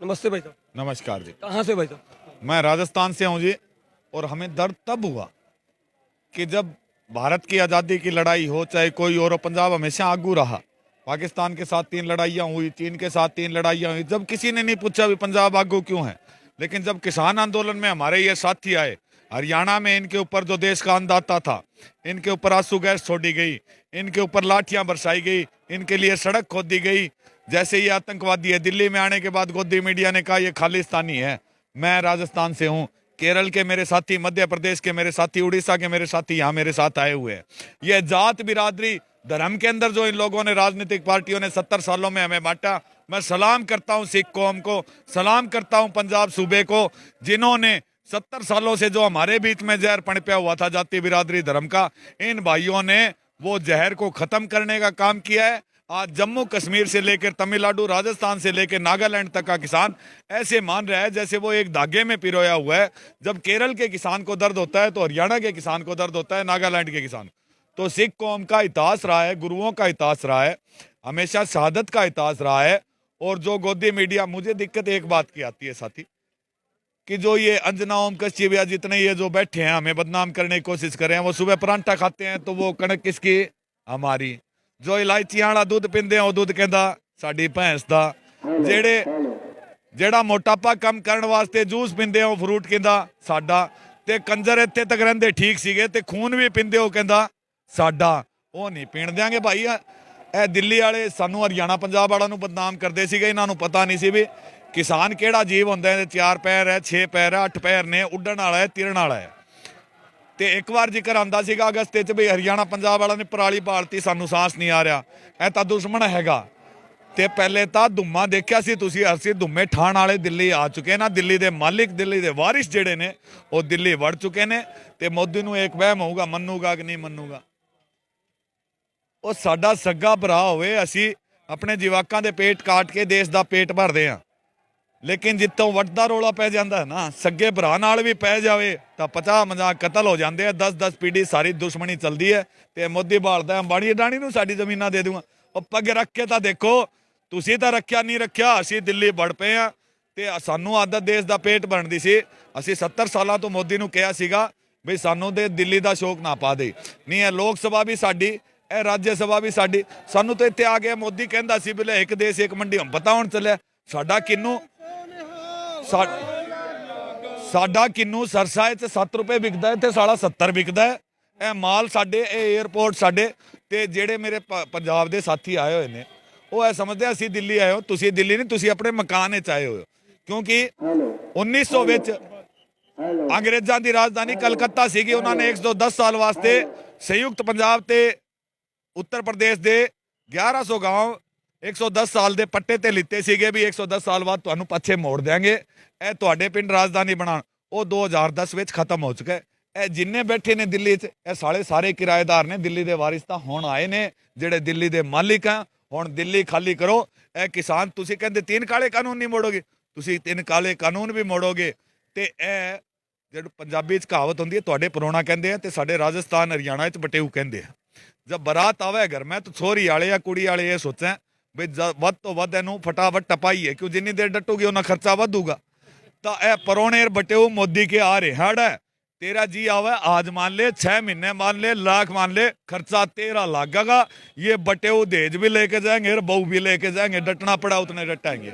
नमस्ते भाई साहब। नमस्कार जी। कहाँ से भाई साहब? मैं राजस्थान से हूँ जी और हमें दर्द तब हुआ कि जब भारत की आज़ादी की लड़ाई हो चाहे कोई और पंजाब हमेशा आगू रहा। पाकिस्तान के साथ तीन लड़ाइयाँ हुई चीन के साथ तीन लड़ाइयाँ हुई। जब किसी ने नहीं पूछा भी पंजाब आगू क्यों है लेकिन जब किसान आंदोलन में हमारे ये साथी आए हरियाणा में इनके ऊपर जो देश का अन्नदाता था इनके ऊपर आँसू गैस छोड़ी गई इनके ऊपर लाठियाँ बरसाई गई इनके लिए सड़क खोदी गई जैसे ये आतंकवादी है, दिल्ली में आने के बाद गोदी मीडिया ने कहा, ये खालिस्तानी है। मैं राजस्थान से हूँ। केरल के मेरे साथी, मध्य प्रदेश के मेरे साथी, उड़ीसा के मेरे साथी यहाँ मेरे साथ आए हुए हैं। ये जात बिरादरी धर्म के अंदर जो इन लोगों ने, राजनीतिक पार्टियों ने सत्तर सालों में हमें बांटा, मैं सलाम करता हूँ सिख कौम को, सलाम करता हूँ पंजाब सूबे को, जिन्होंने सत्तर सालों से जो हमारे बीच में जहर पनपया हुआ था, जाति बिरादरी धर्म का, इन भाइयों ने वो जहर को खत्म करने का काम किया है। आज जम्मू कश्मीर से लेकर तमिलनाडु, राजस्थान से लेकर नागालैंड तक का किसान ऐसे मान रहा है जैसे वो एक धागे में पिरोया हुआ है। जब केरल के किसान को दर्द होता है तो हरियाणा के किसान को दर्द होता है, नागालैंड के किसान तो सिख कौम का इतिहास रहा है, गुरुओं का इतिहास रहा है, हमेशा शहादत का इतिहास रहा है। और जो गोदी मीडिया, मुझे दिक्कत एक बात की आती है साथी, कि जो ये अंजना ओम कश्यप या जितने ये जो बैठे हैं, हमें बदनाम करने की कोशिश कर रहे हैं, वो सुबह परांठा खाते हैं तो वो कणक किसकी? हमारी। ਜੋ ਇਲਾਇਚੀਆਂ ਵਾਲਾ ਦੁੱਧ ਪੀਂਦੇ ਆ ਉਹ ਦੁੱਧ ਕਹਿੰਦਾ ਸਾਡੀ ਭੈਂਸ ਦਾ। ਜਿਹੜੇ ਜਿਹੜਾ ਮੋਟਾਪਾ ਕਮ ਕਰਨ ਵਾਸਤੇ ਜੂਸ ਪੀਂਦੇ ਆ ਉਹ ਫਰੂਟ ਕਹਿੰਦਾ ਸਾਡਾ। ਤੇ ਕੰਜਰ ਇੱਥੇ ਤੱਕ ਰਹਿੰਦੇ ਠੀਕ ਸੀਗੇ ਤੇ ਖੂਨ ਵੀ ਪੀਂਦੇ ਉਹ ਕਹਿੰਦਾ ਸਾਡਾ। ਉਹ ਨਹੀਂ ਪੀਣ ਦਿਆਂਗੇ ਭਾਈ। ਇਹ ਦਿੱਲੀ ਵਾਲੇ ਸਾਨੂੰ ਹਰਿਆਣਾ ਪੰਜਾਬ ਵਾਲਿਆਂ ਨੂੰ ਬਦਨਾਮ ਕਰਦੇ ਸੀਗੇ ਇਹਨਾਂ ਨੂੰ ਪਤਾ ਨਹੀਂ ਸੀ ਵੀ ਕਿਸਾਨ ਕਿਹੜਾ ਜੀਵ ਹੁੰਦਾ ਹੈ ਚਾਰ ਪੈਰ ਹੈ 6 ਪੈਰ ਹੈ 8 ਪੈਰ ਨੇ ਉੱਡਣ ਵਾਲਾ ਹੈ ਤਿਰਨ ਵਾਲਾ ਹੈ। ਤੇ ਇੱਕ ਵਾਰ ਜ਼ਿਕਰ ਆਂਦਾ ਸੀਗਾ ਅਗਸਤ ਵਿੱਚ ਵੀ ਹਰਿਆਣਾ ਪੰਜਾਬ ਵਾਲਿਆਂ ਨੇ ਪਰਾਲੀ ਪਾਲਤੀ ਸਾਨੂੰ ਸਾਹਸ ਨਹੀਂ ਆ ਰਿਹਾ। ਇਹ ਤਾਂ ਦੁਸ਼ਮਣ ਹੈਗਾ। ਤੇ ਪਹਿਲੇ ਤਾਂ ਧੁੰਮਾ ਦੇਖਿਆ ਸੀ ਤੁਸੀਂ, ਅਸੀਂ ਧੁੰਮੇ ਠਾਣ ਵਾਲੇ ਦਿੱਲੀ ਆ ਚੁੱਕੇ ਨਾ, ਦਿੱਲੀ ਦੇ ਮਾਲਿਕ, ਦਿੱਲੀ ਦੇ ਵਾਰਿਸ ਜਿਹੜੇ ਨੇ, ਉਹ ਦਿੱਲੀ ਵੜ ਚੁੱਕੇ ਨੇ ਤੇ ਮੋਦੀ ਨੂੰ ਇੱਕ ਵਹਿਮ ਹੋਊਗਾ, ਮੰਨੂਗਾ ਕਿ ਨਹੀਂ ਮੰਨੂਗਾ। ਉਹ ਸਾਡਾ ਸੱਗਾ ਭਰਾ ਹੋਵੇ, ਅਸੀਂ ਆਪਣੇ ਜਵਾਕਾਂ ਦੇ ਪੇਟ ਕਾਟ ਕੇ ਦੇਸ਼ ਦਾ ਪੇਟ ਭਰਦੇ ਆ ਲੇਕਿਨ ਜਿੱਤੋਂ ਵੱਡਾ ਰੋਲਾ ਪੈ ਜਾਂਦਾ ਹੈ ਨਾ, ਸੱਗੇ ਭਰਾ ਨਾਲ ਵੀ ਪੈ ਜਾਵੇ, ਤਾਂ 50 ਮਜ਼ਾਕ ਕਤਲ ਹੋ ਜਾਂਦੇ ਆ 10 10 ਪੀੜੀ ਸਾਰੀ ਦੁਸ਼ਮਣੀ ਚੱਲਦੀ ਹੈ, ਤੇ ਮੋਦੀ ਭਾਲਦਾ ਅੰਬਾਣੀ ਅਡਾਣੀ ਨੂੰ ਸਾਡੀ ਜ਼ਮੀਨਾਂ ਦੇ ਦੂੰਗਾ। ਉਹ ਪੱਗ ਰੱਖ ਕੇ ਤਾਂ ਦੇਖੋ, ਤੁਸੀਂ ਤਾਂ ਰੱਖਿਆ ਨਹੀਂ ਰੱਖਿਆ, ਅਸੀਂ ਦਿੱਲੀ ਵੜ ਪਏ ਆ ਤੇ ਸਾਨੂੰ ਆਦਤ ਦੇਸ਼ ਦਾ ਪੇਟ ਬਣਦੀ ਸੀ। ਅਸੀਂ 70 ਸਾਲਾਂ ਤੋਂ ਮੋਦੀ ਨੂੰ ਕਿਹਾ ਸੀਗਾ ਵੀ ਸਾਨੂੰ ਤੇ ਦਿੱਲੀ ਦਾ ਸ਼ੌਕ ਨਾ ਪਾ ਦੇ। ਨਹੀਂ, ਇਹ ਲੋਕ ਸਭਾ ਵੀ ਸਾਡੀ, ਇਹ ਰਾਜ ਸਭਾ ਵੀ ਸਾਡੀ। ਸਾਨੂੰ ਤਾਂ ਇੱਥੇ ਆ ਕੇ ਮੋਦੀ ਕਹਿੰਦਾ ਸੀ ਵੀ ਲੈ ਇੱਕ ਦੇਸ਼, ਇੱਕ ਮੰਡੀ, ਹੁਣ ਪਤਾ ਹੁਣ ਚੱਲਿਆ, ਸਾਡਾ ਕਿੰਨੂ ਸਾਡਾ ਕਿੰਨੂ ਸਰਸਾ ਇੱਥੇ 7 ਰੁਪਏ ਵਿਕਦਾ ਇੱਥੇ ਸਾਲਾ 70 ਵਿਕਦਾ ਇਹ ਮਾਲ ਸਾਡੇ ਇਹ 에어ਪੋਰਟ ਸਾਡੇ ਤੇ ਜਿਹੜੇ ਮੇਰੇ ਪੰਜਾਬ ਦੇ ਸਾਥੀ ਆਏ ਹੋਏ ਨੇ ਉਹ ਐ ਸਮਝਦੇ ਅਸੀਂ ਦਿੱਲੀ ਆਏ ਹੋ। ਤੁਸੀਂ ਦਿੱਲੀ ਨਹੀਂ ਤੁਸੀਂ ਆਪਣੇ ਮਕਾਨ ਵਿੱਚ ਆਏ ਹੋ। ਕਿਉਂਕਿ 1900 ਵਿੱਚ ਅੰਗਰੇਜ਼ਾਂ ਦੀ ਰਾਜਧਾਨੀ ਕਲਕੱਤਾ ਸੀਗੀ। ਉਹਨਾਂ ਨੇ 110 ਸਾਲ ਵਾਸਤੇ ਸੰਯੁਕਤ ਪੰਜਾਬ ਤੇ ਉੱਤਰ ਪ੍ਰਦੇਸ਼ ਦੇ 1100 ਗਾਉਂ 110 ਸਾਲ ਦੇ ਪੱਟੇ ਤੇ ਲਿੱਤੇ ਸੀਗੇ ਵੀ 110 ਸਾਲ ਬਾਅਦ ਤੁਹਾਨੂੰ ਪੱਛੇ ਮੋੜ ਦਿਆਂਗੇ। ਇਹ ਤੁਹਾਡੇ ਪਿੰਡ ਰਾਜਧਾਨੀ ਬਣਾਉਣ। ਉਹ 2010 ਵਿੱਚ ਖਤਮ ਹੋ ਚੁੱਕਾ ਹੈ। ਇਹ ਜਿੰਨੇ ਬੈਠੇ ਨੇ ਦਿੱਲੀ 'ਚ, ਇਹ ਸਾਲੇ ਸਾਰੇ ਕਿਰਾਏਦਾਰ ਨੇ। ਦਿੱਲੀ ਦੇ ਵਾਰਿਸ ਤਾਂ ਹੁਣ ਆਏ ਨੇ, ਜਿਹੜੇ ਦਿੱਲੀ ਦੇ ਮਾਲਿਕ ਆ। ਹੁਣ ਦਿੱਲੀ ਖਾਲੀ ਕਰੋ। ਇਹ ਕਿਸਾਨ, ਤੁਸੀਂ ਕਹਿੰਦੇ ਤਿੰਨ ਕਾਲੇ ਕਾਨੂੰਨ ਨਹੀਂ ਮੋੜੋਗੇ? ਤੁਸੀਂ ਤਿੰਨ ਕਾਲੇ ਕਾਨੂੰਨ ਵੀ ਮੋੜੋਗੇ। ਤੇ ਇਹ ਜਿਹੜੀ ਪੰਜਾਬੀ 'ਚ ਕਹਾਵਤ ਹੁੰਦੀ ਹੈ, ਤੁਹਾਡੇ ਪਰੋਣਾ ਕਹਿੰਦੇ ਆ ਤੇ ਸਾਡੇ ਰਾਜਸਥਾਨ, ਹਰਿਆਣਾ 'ਚ ਬਟੇਊ ਕਹਿੰਦੇ ਆ। ਜਦ ਬਰਾਤ ਆਵੇ ਘਰ, ਮੈਂ ਤਾਂ ਛੋਰੀ ਵਾਲੇ ਜਾਂ ਕੁੜੀ ਵਾਲੇ ਇਹ ਸੋਚਾਂ। ਵੀ ਜ- ਵੱਧ ਤੋਂ ਵੱਧ ਇਹਨੂੰ ਫਟਾਫਟ ਟਪਾਈਏ ਕਿਉਂ ਜਿੰਨੀ ਦੇਰ ਡਟੂਗੀ ਉਹਨਾਂ ਖਰਚਾ ਵਧੂਗਾ ਤਾਂ ਇਹ ਪਰੋਣੇ ਬਟੇਊ ਮੋਦੀ ਕੇ ਆ ਰਹੇ ਹੜ ਹੈ तेरा जी आवा आज मान ले छह महीने मान ले लाख मान ले खर्चा तेरह लागेगा ये बटेऊ दहेज भी लेके जाएंगे और बहू भी लेके जाएंगे डटना पड़ा उतने डटाएंगे